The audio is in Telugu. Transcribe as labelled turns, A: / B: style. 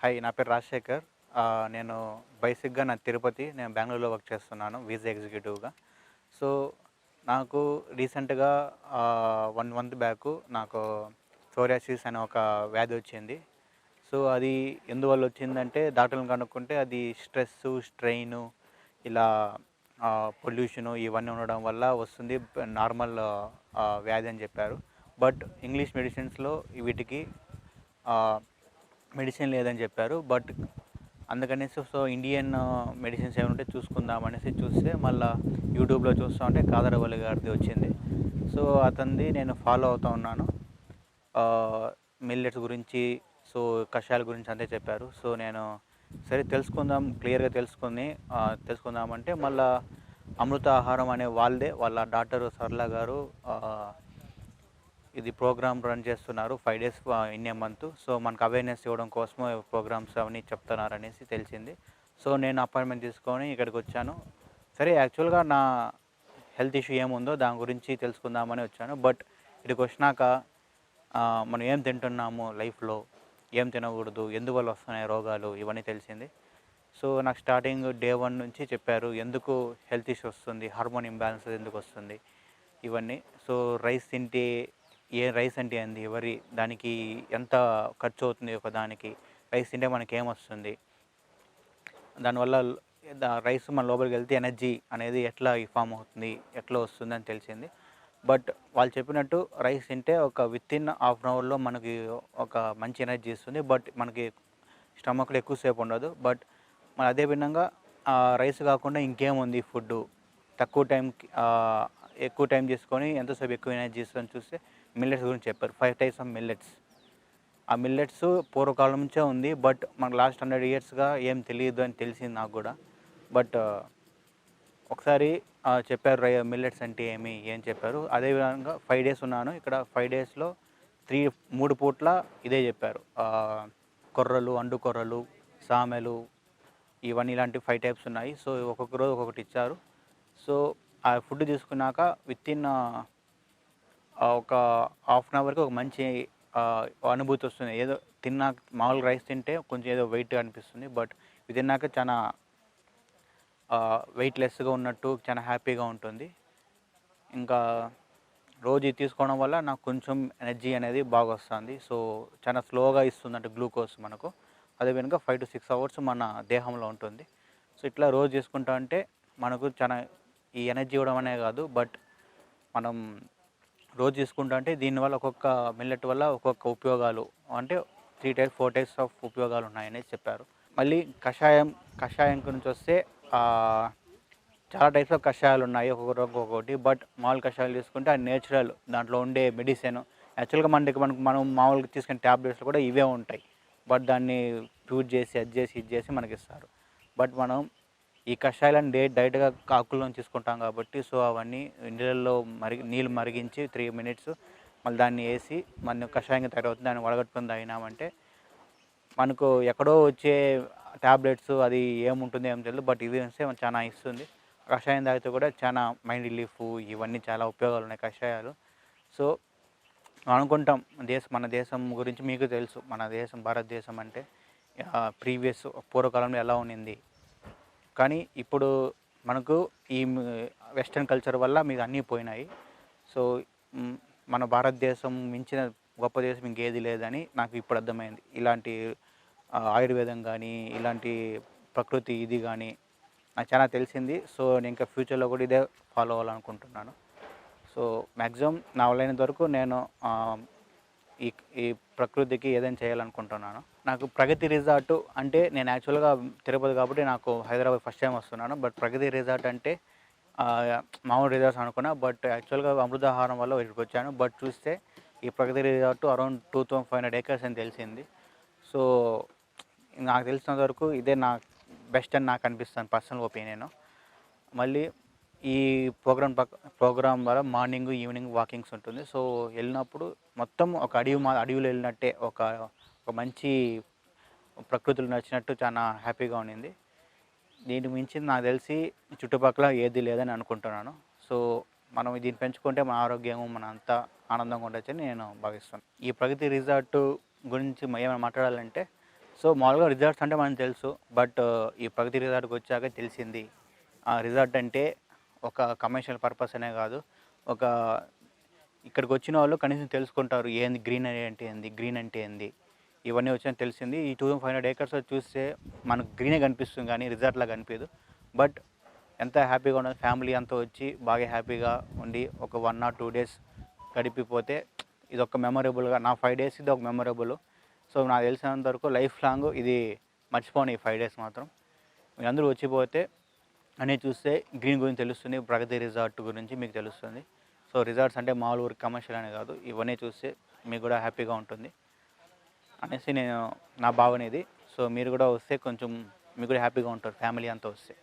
A: హాయ్ నా పేరు రాజశేఖర్. నేను బైసిక్గా నా తిరుపతి నేను బెంగళూరులో వర్క్ చేస్తున్నాను వీజా ఎగ్జిక్యూటివ్గా. సో నాకు రీసెంట్గా వన్ మంత్ బ్యాక్ నాకు సోరియాసిస్ అనే ఒక వ్యాధి వచ్చింది. సో అది ఎందువల్ల వచ్చిందంటే డాక్టర్లను కనుక్కుంటే అది స్ట్రెస్ స్ట్రెయిన్ ఇలా పొల్యూషను ఇవన్నీ ఉండడం వల్ల వస్తుంది. నార్మల్ వ్యాధి అని చెప్పారు. బట్ ఇంగ్లీష్ మెడిసిన్స్లో వీటికి మెడిసిన్ లేదని చెప్పారు. బట్ అందుకనేసి సో ఇండియన్ మెడిసిన్స్ ఏమైనా ఉంటే చూసుకుందాం అనేసి చూస్తే మళ్ళీ యూట్యూబ్లో చూస్తూ ఉంటే కాదరవల్లి గారిది వచ్చింది. సో అతనిది నేను ఫాలో అవుతూ ఉన్నాను. మిల్లెట్స్ గురించి సో కషాయాల గురించి అంతే చెప్పారు. సో నేను సరే తెలుసుకుందాం క్లియర్గా తెలుసుకుని తెలుసుకుందామంటే మళ్ళా అమృత ఆహారం అనే వాళ్ళదే. వాళ్ళ డాక్టర్ సర్లా గారు ఇది ప్రోగ్రామ్ రన్ చేస్తున్నారు five days in a month. So మనకు అవేర్నెస్ ఇవ్వడం కోసం ప్రోగ్రామ్స్ అవన్నీ చెప్తున్నారు అనేసి తెలిసింది. సో నేను అపాయింట్మెంట్ తీసుకొని ఇక్కడికి వచ్చాను. సరే యాక్చువల్గా నా హెల్త్ ఇష్యూ ఏముందో దాని గురించి తెలుసుకుందామని వచ్చాను. బట్ ఇక్కడికి వచ్చినాక మనం ఏం తింటున్నాము లైఫ్లో? ఏం తినకూడదు? ఎందువల్ల వస్తున్నాయి రోగాలు? ఇవన్నీ తెలిసింది. సో నాకు స్టార్టింగ్ డే వన్ నుంచి చెప్పారు ఎందుకు హెల్త్ ఇష్యూ వస్తుంది? హార్మోన్ ఇంబ్యాలెన్స్ ఎందుకు వస్తుంది? ఇవన్నీ. సో రైస్ తింటే ఏ రైస్ అంటే ఏంది? ఎవరి దానికి ఎంత ఖర్చు అవుతుంది ఒక దానికి? రైస్ తింటే మనకి ఏమొస్తుంది దానివల్ల రైస్ మన లోపలికి వెళ్తే ఎనర్జీ అనేది ఎట్లా ఫామ్ అవుతుంది? ఎట్లా వస్తుంది అని తెలిసింది. బట్ వాళ్ళు చెప్పినట్టు రైస్ తింటే ఒక విత్ ఇన్ హాఫ్ అన్ అవర్లో మనకి ఒక మంచి ఎనర్జీ ఇస్తుంది. బట్ మనకి స్టమక్లో ఎక్కువసేపు ఉండదు. బట్ మన అదే విధంగా రైస్ కాకుండా ఇంకేముంది ఫుడ్ తక్కువ టైంకి ఎక్కువ టైం తీసుకొని ఎంతసేపు ఎక్కువ ఎనర్జీ తీసుకొని చూస్తే మిల్లెట్స్ గురించి చెప్పారు. ఫైవ్ టైప్స్ ఆఫ్ మిల్లెట్స్ ఆ మిల్లెట్స్ పూర్వకాలం నుంచే ఉంది బట్ మనకు లాస్ట్ హండ్రెడ్ ఇయర్స్గా ఏం తెలియదు అని తెలిసింది నాకు కూడా. బట్ uh, ఒకసారి చెప్పారు రై మిల్లెట్స్ అంటే ఏమి ఏం చెప్పారు. అదేవిధంగా ఫైవ్ డేస్ ఉన్నాను. ఇక్కడ ఫైవ్ డేస్లో త్రీ మూడు పూట్ల ఇదే చెప్పారు. కొర్రలు అండు కొర్రలు సామెలు ఇవన్నీ ఇలాంటి ఫైవ్ టైప్స్ ఉన్నాయి. సో ఒక్కొక్క రోజు ఒక్కొక్కటి ఇచ్చారు. సో ఆ ఫుడ్ తీసుకున్నాక విత్ ఇన్ ఒక హాఫ్ అన్ అవర్కి ఒక మంచి అనుభూతి వస్తుంది. ఏదో తిన్నాక మామూలుగా రైస్ తింటే కొంచెం ఏదో వెయిట్ అనిపిస్తుంది బట్ ఇది తిన్నాక చాలా వెయిట్ లెస్గా ఉన్నట్టు చాలా హ్యాపీగా ఉంటుంది. ఇంకా రోజు ఇది తీసుకోవడం వల్ల నాకు కొంచెం ఎనర్జీ అనేది బాగా వస్తుంది. సో చాలా స్లోగా ఇస్తుంది అంటే గ్లూకోజ్ మనకు. అదే విధంగా ఫైవ్ టు సిక్స్ అవర్స్ మన దేహంలో ఉంటుంది. సో ఇట్లా రోజు చేసుకుంటా అంటే మనకు చాలా ఈ ఎనర్జీ ఇవ్వడం అనే కాదు బట్ మనం రోజు తీసుకుంటా అంటే దీనివల్ల ఒక్కొక్క మిల్లెట్ వల్ల ఒక్కొక్క ఉపయోగాలు అంటే three types four types of ఉపయోగాలు ఉన్నాయని చెప్పారు. మళ్ళీ కషాయం కషాయం గురించి వస్తే చాలా టైప్స్ ఆఫ్ కషాయాలు ఉన్నాయి ఒక్కొక్కటి ఒక్కొక్కటి బట్ మామూలు కషాయాలు తీసుకుంటే అది నేచురల్ దాంట్లో ఉండే మెడిసిన్ యాక్చువల్గా మనకి మనకు మనం మామూలుగా తీసుకునే ట్యాబ్లెట్స్ కూడా ఇవే ఉంటాయి. బట్ దాన్ని ప్యూర్ చేసి అది చేసి ఇది చేసి మనకి ఇస్తారు. బట్ మనం ఈ కషాయాలను డే డైరెక్ట్గా కాకుల్లో తీసుకుంటాం కాబట్టి సో అవన్నీ నీళ్ళల్లో మరిగి నీళ్ళు మరిగించి త్రీ మినిట్స్ మళ్ళీ దాన్ని వేసి మన కషాయంగా తయారవుతుంది. దాన్ని వడగట్టుకుని తాగినామంటే మనకు ఎక్కడో వచ్చే ట్యాబ్లెట్స్ అది ఏముంటుంది ఏం తెలియదు బట్ ఇది వస్తే చాలా ఇస్తుంది కషాయం తాగితే కూడా చాలా మైండ్ రిలీఫ్ ఇవన్నీ చాలా ఉపయోగాలు ఉన్నాయి కషాయాలు. సో మనం అనుకుంటాం దేశం మన దేశం గురించి మీకు తెలుసు మన దేశం భారతదేశం అంటే ప్రీవియస్ పూర్వకాలంలో ఎలా ఉన్నింది కానీ ఇప్పుడు మనకు ఈ వెస్ట్రన్ కల్చర్ వల్ల మీకు అన్నీ పోయినాయి. సో మన భారతదేశం మించిన గొప్ప దేశం ఇంకేది లేదని నాకు ఇప్పుడు అర్థమైంది. ఇలాంటి ఆయుర్వేదం కానీ ఇలాంటి ప్రకృతి ఇది కానీ నాకు చాలా తెలిసింది. సో నేను ఇంకా ఫ్యూచర్లో కూడా ఇదే ఫాలో అవ్వాలనుకుంటున్నాను. సో మ్యాక్సిమం నా వల్లైనంత వరకు నేను ఈ ఈ ప్రకృతికి ఏదైనా చేయాలనుకుంటున్నాను. నాకు ప్రగతి రిజార్ట్ అంటే నేను యాక్చువల్గా తిరుపతి కాబట్టి నాకు హైదరాబాద్ ఫస్ట్ టైం వస్తున్నాను. బట్ ప్రగతి రిజార్ట్ అంటే మామూలు రిజార్ట్స్ అనుకున్నా బట్ యాక్చువల్గా అమృతాహారం వల్ల ఇక్కడికి వచ్చాను. బట్ చూస్తే ఈ Pragathi resort around two thousand five hundred acres అని తెలిసింది. సో నాకు తెలిసినంత వరకు ఇదే నా బెస్ట్ అని నాకు అనిపిస్తుంది పర్సనల్ ఒపీనియన్. మళ్ళీ ఈ ప్రోగ్రామ్ ప్రోగ్రామ్ ద్వారా మార్నింగ్ ఈవినింగ్ వాకింగ్స్ ఉంటుంది. సో వెళ్ళినప్పుడు మొత్తం ఒక అడవి మా అడవిలో వెళ్ళినట్టే ఒక ఒక మంచి ప్రకృతిలో నచ్చినట్టు చాలా హ్యాపీగా ఉండింది. దీనికి మించి నాకు తెలిసి చుట్టుపక్కల ఏది లేదని అనుకుంటున్నాను. సో మనం దీన్ని పెంచుకుంటే మన ఆరోగ్యం మన అంతా ఆనందంగా ఉండొచ్చని నేను భావిస్తాను ఈ ప్రగతి రిజార్ట్ గురించి ఏమైనా మాట్లాడాలంటే సో మామూలుగా రిజార్ట్స్ అంటే మనకు తెలుసు. బట్ ఈ ప్రగతి రిజార్ట్కి వచ్చాక తెలిసింది ఆ రిజార్ట్ అంటే ఒక కమర్షియల్ పర్పస్ అనే కాదు. ఒక ఇక్కడికి వచ్చిన వాళ్ళు కనీసం తెలుసుకుంటారు ఏంది గ్రీన్ అంటే ఏంది గ్రీన్ అంటే ఏంది. ఇవన్నీ వచ్చిన తెలిసింది. ఈ టూ ఫైవ్ హండ్రెడ్ ఏకర్స్ చూస్తే మనకు గ్రీనే కనిపిస్తుంది కానీ రిజార్ట్లా కనిపించదు బట్ ఎంత హ్యాపీగా ఉండదు ఫ్యామిలీ అంతా వచ్చి బాగా హ్యాపీగా ఉండి ఒక వన్ ఆర్ టూ డేస్ గడిపిపోతే ఇది ఒక మెమొరబుల్గా నా ఫైవ్ డేస్ ఇది ఒక మెమొరబుల్ సో నాకు తెలిసినంత వరకు లైఫ్ లాంగ్ ఇది మర్చిపోను ఈ ఫైవ్ డేస్ మాత్రం. మీరు అందరూ వచ్చిపోతే అనేది చూస్తే గ్రీన్ గురించి తెలుస్తుంది ప్రగతి రిజార్ట్ గురించి మీకు తెలుస్తుంది. సో రిజార్ట్స్ అంటే మాల్ ఊరికి కమర్షియల్ అనే కాదు ఇవన్నీ చూస్తే మీకు కూడా హ్యాపీగా ఉంటుంది అనేసి నేను నా భావనేది సో మీరు కూడా వస్తే కొంచెం మీకు కూడా హ్యాపీగా ఉంటారు ఫ్యామిలీ అంతా వస్తే.